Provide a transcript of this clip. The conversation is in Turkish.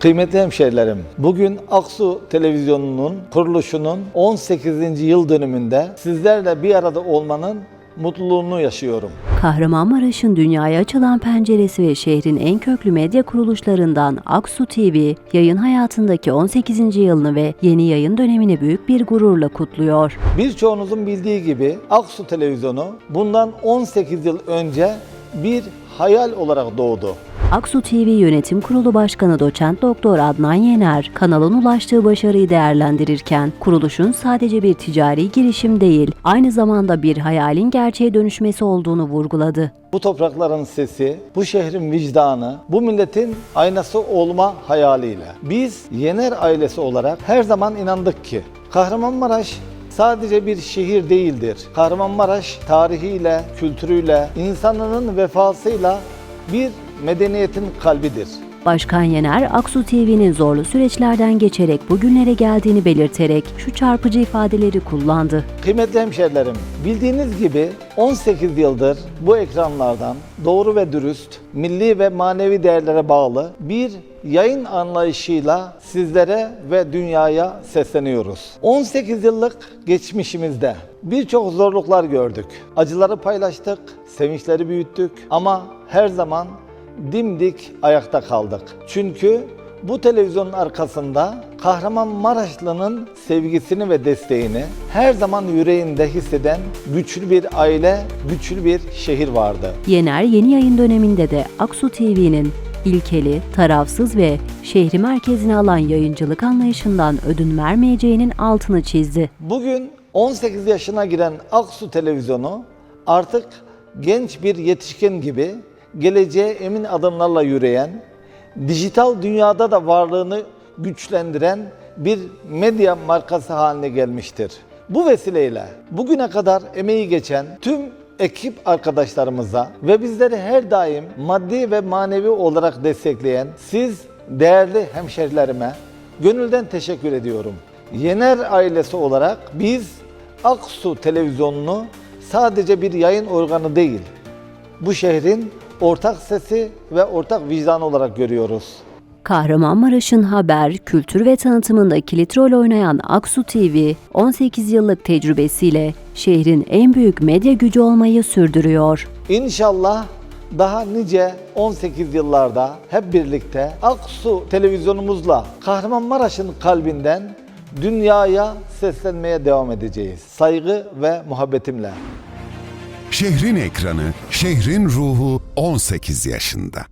Kıymetli hemşehrilerim, bugün Aksu Televizyonu'nun kuruluşunun 18. yıl dönümünde sizlerle bir arada olmanın mutluluğunu yaşıyorum. Kahramanmaraş'ın dünyaya açılan penceresi ve şehrin en köklü medya kuruluşlarından Aksu TV, yayın hayatındaki 18. yılını ve yeni yayın dönemini büyük bir gururla kutluyor. Birçoğunuzun bildiği gibi Aksu Televizyonu bundan 18 yıl önce bir hayal olarak doğdu. Aksu TV Yönetim Kurulu Başkanı Doçent Doktor Adnan Yener, kanalın ulaştığı başarıyı değerlendirirken, kuruluşun sadece bir ticari girişim değil, aynı zamanda bir hayalin gerçeğe dönüşmesi olduğunu vurguladı. Bu toprakların sesi, bu şehrin vicdanı, bu milletin aynası olma hayaliyle. Biz Yener ailesi olarak her zaman inandık ki Kahramanmaraş sadece bir şehir değildir. Kahramanmaraş tarihiyle, kültürüyle, insanının vefasıyla bir medeniyetin kalbidir. Başkan Yener, Aksu TV'nin zorlu süreçlerden geçerek bugünlere geldiğini belirterek şu çarpıcı ifadeleri kullandı. Kıymetli hemşerilerim, bildiğiniz gibi 18 yıldır bu ekranlardan doğru ve dürüst, milli ve manevi değerlere bağlı bir yayın anlayışıyla sizlere ve dünyaya sesleniyoruz. 18 yıllık geçmişimizde birçok zorluklar gördük. Acıları paylaştık, sevinçleri büyüttük ama her zaman dimdik ayakta kaldık. Çünkü bu televizyonun arkasında Kahramanmaraşlı'nın sevgisini ve desteğini her zaman yüreğinde hisseden güçlü bir aile, güçlü bir şehir vardı. Yener yeni yayın döneminde de Aksu TV'nin ilkeli, tarafsız ve şehri merkezine alan yayıncılık anlayışından ödün vermeyeceğinin altını çizdi. Bugün 18 yaşına giren Aksu Televizyonu artık genç bir yetişkin gibi geleceğe emin adımlarla yürüyen, dijital dünyada da varlığını güçlendiren bir medya markası haline gelmiştir. Bu vesileyle bugüne kadar emeği geçen tüm ekip arkadaşlarımıza ve bizleri her daim maddi ve manevi olarak destekleyen siz değerli hemşerilerime gönülden teşekkür ediyorum. Yener ailesi olarak biz Aksu televizyonunu sadece bir yayın organı değil, bu şehrin ortak sesi ve ortak vicdanı olarak görüyoruz. Kahramanmaraş'ın haber, kültür ve tanıtımında kilit rol oynayan Aksu TV, 18 yıllık tecrübesiyle şehrin en büyük medya gücü olmayı sürdürüyor. İnşallah daha nice 18 yıllarda hep birlikte Aksu televizyonumuzla Kahramanmaraş'ın kalbinden dünyaya seslenmeye devam edeceğiz. Saygı ve muhabbetimle. Şehrin ekranı, şehrin ruhu 18 yaşında.